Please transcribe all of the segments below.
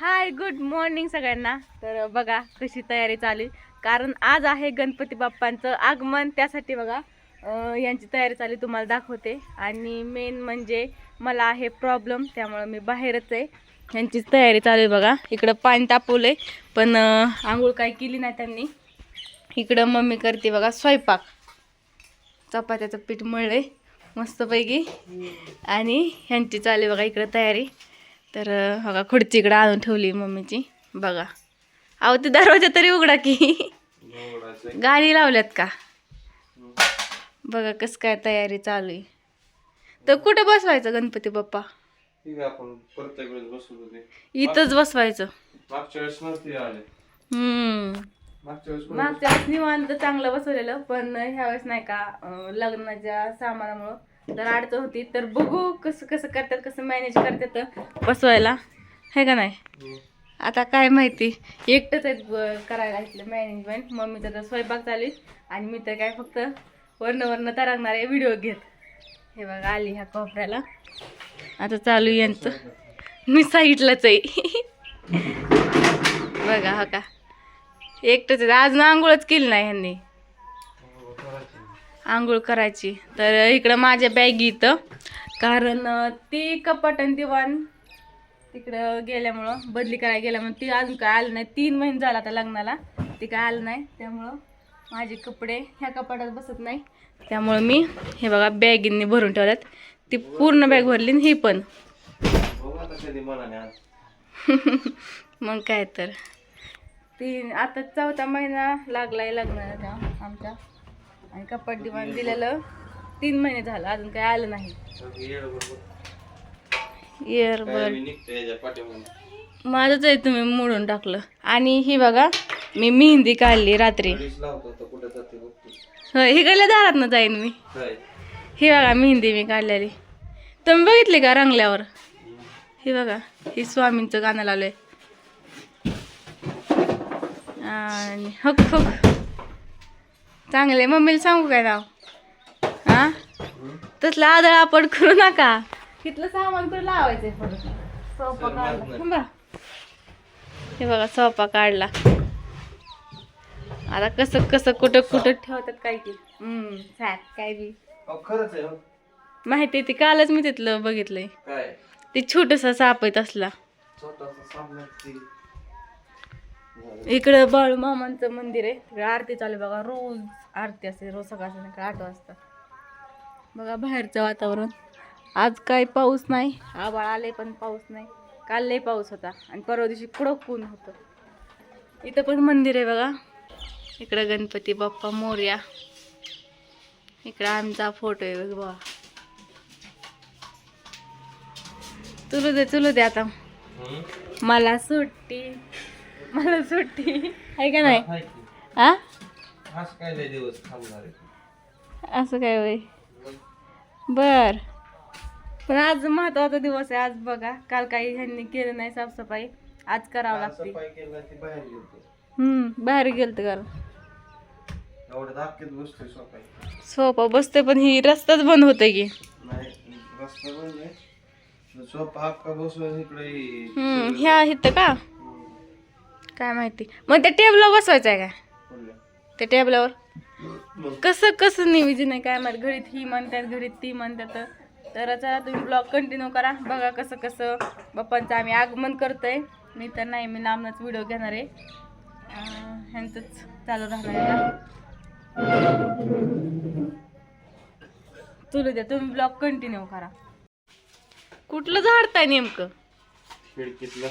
Hi good morning सगळ्यांना. तर बघा कशी तयारी चालू कारण आज आहे गणपती बाप्पांचं आगमन. त्यासाठी बघा यांची तयारी चालू तुम्हाला दाखवते. आणि मेन म्हणजे मला आहे प्रॉब्लेम त्यामुळं मी बाहेरच आहे. यांचीच तयारी चालू आहे बघा. इकडं पाणी तापवलं आहे पण आंघोळ काय केली नाही त्यांनी. इकडं मम्मी करते बघा स्वयंपाक. चपात्याचं पीठ मळलंय मस्तपैकी. आणि ह्यांची चालू आहे बघा इकडं तयारी. तर बघा खुर्ची इकडं आणून ठेवली मम्मीची. बघा. अहो ते दरवाजा तरी उघडा की. गाडी लावल्यात का? बघा कसं काय तयारी चालू आहे. तर कुठं बसवायचं गणपती बाप्पा? इथंच बसवायचं. मागच्या वेळेस हम्म. मागच्या निवांत चांगलं बसवलेलं पण ह्या वेळेस नाही का लग्नाच्या सामानामुळं जर अडचण होती तर बघू कसं कसं करतात कसं मॅनेज करतात बसवायला. हे का नाही? हम्म. आता काय माहिती एकटंच आहेत करायला इथलं मॅनेजमेंट मम्मीचा तर स्वयंपाक चालू आणि मी तर काय फक्त वरनं वरनं तरंगणारे व्हिडिओ घेत. हे बघा आली ह्या कोपऱ्याला. आता चालू यांचं. मी साईडलाच आहे. बघा हा का. एकटंच आहे. आज आंघोळच केली नाही ह्यांनी. आंघोळ करायची. तर इकडं माझ्या बॅगी इथं. कारण ती कपाट आणि दिवाण तिकडं गेल्यामुळं बदली करायला गेल्यामुळं ती अजून काय आलं नाही. तीन महिने झाला आता लग्नाला. ती काय आलं नाही. त्यामुळं माझे कपडे ह्या कपाटात बसत नाही. त्यामुळं मी हे बघा बॅगींनी भरून ठेवल्यात. ती पूर्ण बॅग भरली आणि ही पण. मग काय तर. ती आता चौथा महिना लागलाय लग्नाला आमच्या? आणि कपाट दिवाण दिलेलं तीन महिने झालं अजून काय आलं नाही. इयरबड माझंच आहे तुम्ही मोडून टाकलं. आणि ही बघा मी मेहंदी काढली रात्री. बघतो होय इकडल्या दारात जाईन मी. ही बघा मेहंदी मी काढलेली. तुम्ही बघितली का रंगल्यावर? ही बघा ही स्वामींचं गाणं लावलंय. आणि हक हक. चांगले मम्मीला सांगू काय नाव हा? तसलं आदळ आपण करू नका. तिथलं सामान काढला. नाही. थांबा. हे बघा सोपा काढला. आता कसं कसं कुठं कुठं ठेवतात काय की? काय बी. अहो खरंच आहे हो. माहिती आहे ती कालच मी तिथलं बघितलंय. काय? ते छोटस साप आहे असला छोटासा सामना ती इकडं बाळू मामांचं मंदिर आहे. तिकडे आरती चालू आहे बघा. रोज आरती असते रोज सकाळ संध्याकाळी आठ वाजता. बघा बाहेरचं वातावरण. आज काय पाऊस नाही. आबाळ आले पण पाऊस नाही. काल लय पाऊस होता आणि परवा दिवशी कडक ऊन होतं. इथं पण मंदिर आहे बघा. इकडं गणपती बाप्पा मोर्या. इकडं आमचा फोटो आहे बघ. बघा चलू दे चलू दे आता? मला सुट्टी. मला सुट्टी. आहे का नाही? आहे असं काय वय बर. पण आज महत्त्वाचा दिवस आहे आज बघा. काल काही ह्यांनी केलं नाही साफसफाई. आज करावं लागते. केलं हम्म बाहेर गेलत सफाई. सोपा बसते पण ही रस्ताच बंद होते की. नाही रस्ता बंद आहे. सोपा हक्का बसून इकडे हम्म ह्या इथं का. काय माहिती? मग त्या टेबलावर बसवायचं आहे बोलल्या. त्या टेबलावर कसं कसं नियोजन आहे? काय माहिती? घडीत ही म्हणतात घडीत ती म्हणतात. तर चला तुम्ही ब्लॉग कंटिन्यू करा. बघा कसं कसं बाप्पांचं आम्ही आगमन करतोय. मी तर नाही मी लांबनच व्हिडिओ घेणार आहे. ह्यांचंच चालू राहणार आहे का तुला द्या तुम्ही ब्लॉग कंटिन्यू करा. कुठलं झाडताय नेमकं? खिडकीतला.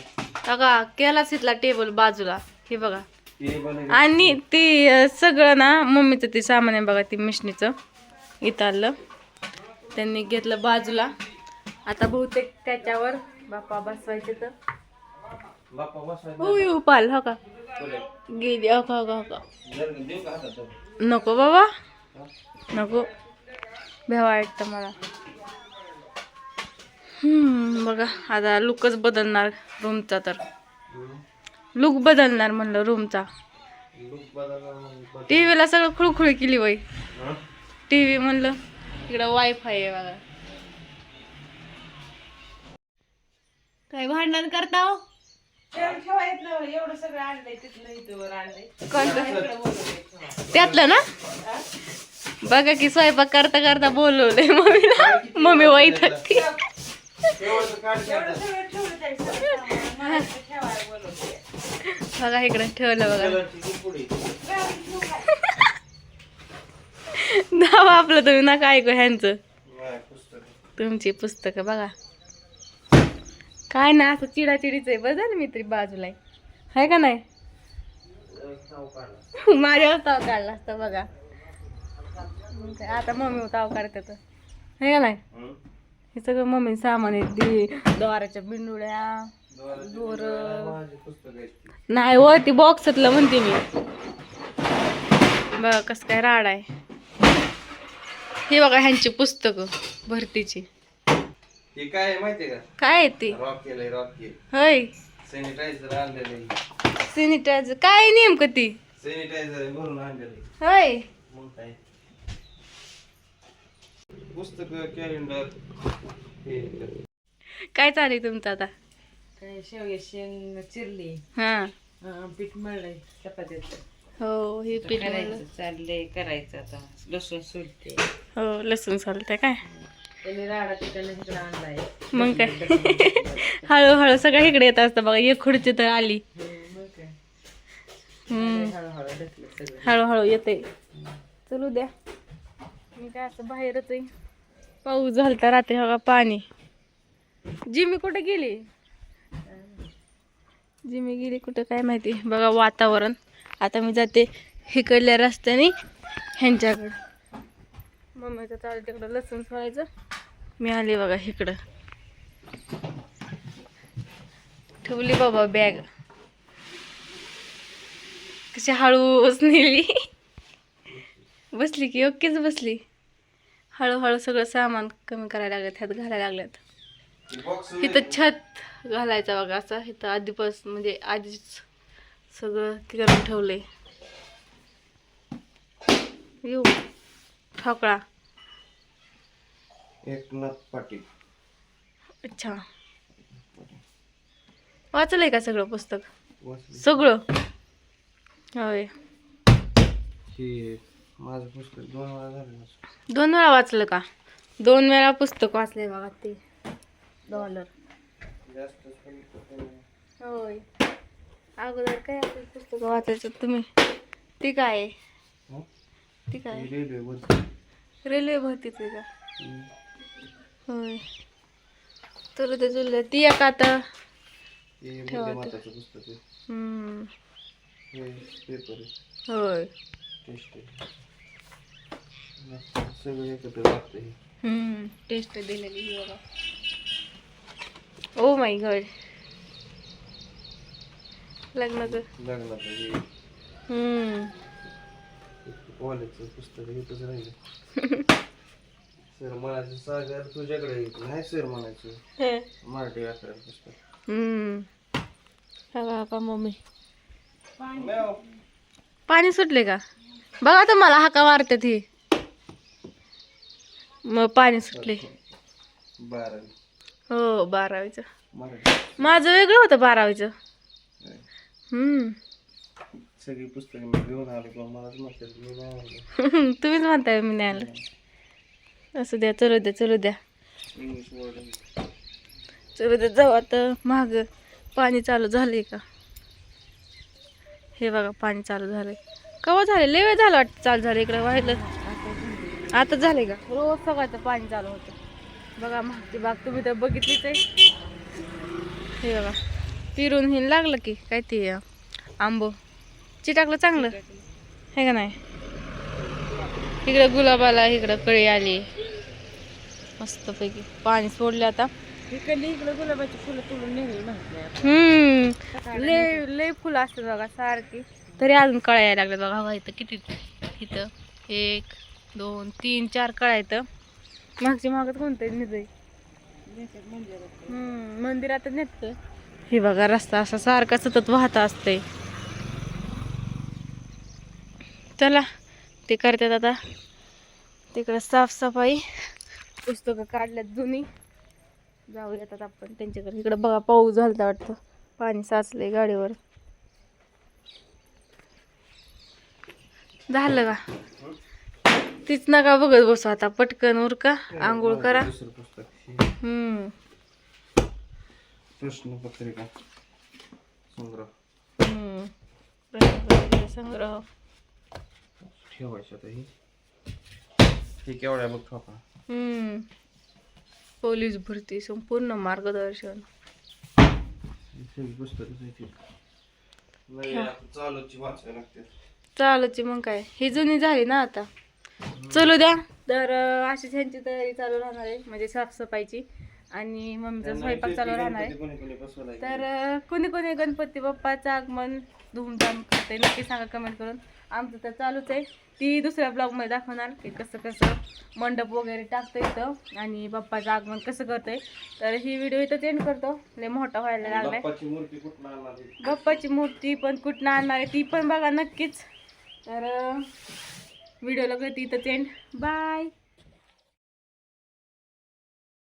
बघा केलाच इथला टेबल बाजूला. हे बघा. आणि ती सगळं ना मम्मीचं ते सामान आहे बघा ती मिशनीचं. इथं आलं. त्यांनी घेतलं बाजूला. आता बहुतेक त्याच्यावर बाप्पा बसवायचे तर. हो येऊ पाल हो का. गेली हो का हो का, हो? नको बाबा? नको. भ्या वाटतं मला. बघा आता लुकच बदलणार रूमचा तर. लुक बदलणार म्हणलं रूमचा. टी व्हीला सगळं खुळखुळी केली बाई. हा? टी व्ही म्हणलं इकडं वायफाय आहे बघा. काय भांडण करता हो? एवढं सगळं आणलंय तिथलं त्यातलं ना? बघा की स्वयंपाक करता करता बोलवलंय मम्मीला. मम्मी वाईट बघा इकडे ठेवलं बघा. कलरची नाव आपलं तुम्ही नका ऐकू ह्यांचं. पुस्तक. तुमची पुस्तकं बघा. काय ना असं चिडाचिडीच आहे. बरं झालं मी तरी बाजूला आहे का नाही? माझ्यावर ताव काढला असता बघा. आता मम्मी ताव काढतात आहे का नाही? हं? सगळं मम्मी सामान आहे दी द्वाराच्या बिंडुळ्या दोर. माझी पुस्तक आहेत ती. नाही हो ती बॉक्सातलं म्हणते मी. बघा कसं काय राड आहे. हे बघा ह्यांची पुस्तकं भरतीची. हे काय माहितीये का? काय आहे ती? होय. सॅनिटायझर आणलेलं सॅनिटायझर काय नेमकं ती? सॅनिटायझर भरून आणलेलं होय. मग काय? पुस्तक कॅलेंडर हे. काय चालू आहे तुमचं आता? काय शेवगे शेंग चिरली. हा. अं, पीठ मळलंय चपात्याचं. हो हे पीठ करायचं म्हणलं. चाललंय करायचं आता. लसूण सुलते. हो लसूण चालतंय काय? त्यांनी राडा तिकडनं इकडं आणलाय. मग काय? हळूहळू सगळं इकडे येत असतं बघा एक खुर्ची तर आली. मग काय? हम्म. हळूहळू सगळं. हळूहळू येते चलू द्या. मी काय असं बाहेरच आहे. पाऊस झालता रात्री हवा पाणी. जिमी कुठं गेली? जिमी गेली कुठं काय माहिती. बघा वातावरण. आता मी जाते हिकडल्या रस्त्याने ह्यांच्याकडं. मम्मीचं चालू तिकडं लसूण सोडायचं. मी आले बघा इकडं ठेवली बाबा बॅग. कशी हळूच नेली. बसली की ओकेच बसली. हळूहळू सगळं सामान कमी करायला लागलं ह्यात घालायला लागल्यात इथं छत घालायचं बघा असं. इथं आधीपासून म्हणजे आधीच सगळं करून ठेवलंय. येऊ ठोकळा. एक नथ पाटील. अच्छा. वाचलंय का सगळं पुस्तक. सगळं? होय. हे माझं पुस्तक दोन वेळा झालं. दोन वेळा वाचलं का? दोन वेळा पुस्तक वाचलंय बघा ते. डॉलर. होय. अगोदर काय आपलं पुस्तक वाचायचं तुम्ही? ती काय? आहे हं? ती काय? रेल्वे रेल्वे भरतीच आहे का. होय. तर ते जुळलं ती एक आता हे ठेवा वंदे ते. माताचं पुस्तक आहे. हम्म, हे पेपर आहे. होय. टेस्ट सगळं एकत्र लागतं हे हम्म, टेस्ट दिलेली ही बघा. ओ माय गॉड लग्नाचं. लग्नाचं हे. हम्म. कॉलेजचं पुस्तक इथंच राहिलं. सर म्हणायचं सागर तुझ्याकडे. नाही सर म्हणायचं. हे. मराठी व्याकरण पुस्तक. हम्म. हा का मम्मी. पाणी सुटले का? बघा तर मला हाका मारतात ही. मग पाणी सुटले हो बारावीचं. माझं वेगळं होतं बारावीचं. हम्म. सगळी पुस्तकं घेऊन आलो पण मलाच म्हणतात तुम्हीच म्हणताय मी नाही आलं असू द्या चलू द्या चलू द्या. चलू द्या जाऊ आता महाग पाणी चालू झालंय का? हे बघा पाणी चालू झालंय. कवा झाले? लय वेळ झालं वाटतं चालू झालं इकडे व्हायला आता झाले का? रोज सकाळचं पाणी चालू होतं. बघा महागती बाग तुम्ही तर बघितलीच आहे. हे बघा पिरून हिन लागलं की काय ते आंबो. चिटाकलं चांगलं? हे का नाही? इकडं गुलाबाला इकडं कळी आली. मस्तपैकी पाणी सोडले आता. इकडं गुलाबाची फुलं तुडून नेली माहीत हम्म. लय लय फुलं असतात बघा सारखी. तरी अजून कळायला यायला लागल्यात बघा हवा इथं किती? इथं एक दोन तीन चार कळा इथं. मागच्या मागत कोणतं निजय मंदिरात नेत हे बघा रस्ता असा सारखा सतत वाहता असते चला ते करतात आता. तिकडं साफसफाई. पुस्तकं काढल्यात जुनी. जाऊयात आता आपण त्यांच्याकडे. इकडं बघा पाऊस झालता वाटतं. पाणी साचलंय गाडीवर. झालं का? तीच नका बघत बसू आता. पटकन उरका आंघोळ करा. हम्म. प्रश्नपत्रिका. संग्रह. हम्म. प्रश्नपत्रिका संग्रह. ठेवायचं आता ही. हे केवढ्या बघ ठोका हम्म. पोलीस भरती संपूर्ण मार्गदर्शन. पुस्तकं चालूची वाचायला लागते चालूची मग काय. ही जुनी झाली ना आता. चलू द्या. तर अशीच ह्यांची तयारी चालू राहणार आहे. म्हणजे साफसफाईची. आणि मम्मीचा स्वयंपाक चालू राहणार आहे. तर कोणी कोणी गणपती बाप्पाचं आगमन धूमधाम करते नक्की सांगा कमेंट करून. आमचं तर चालूच आहे. ती दुसऱ्या ब्लॉगमध्ये दाखवणार की कसं कसं मंडप वगैरे टाकतं इथं. आणि बाप्पाचं आगमन कसं करतंय. तर ही व्हिडिओ इथं एंड करतो. लय मोठा व्हायला लागलाय. बाप्पाची मूर्ती कुठं आणणार आहे? बाप्पाची मूर्ती पण कुठनं आणणार आहे ती पण बघा नक्कीच. तर व्हिडिओला गती इथंच एंड बाय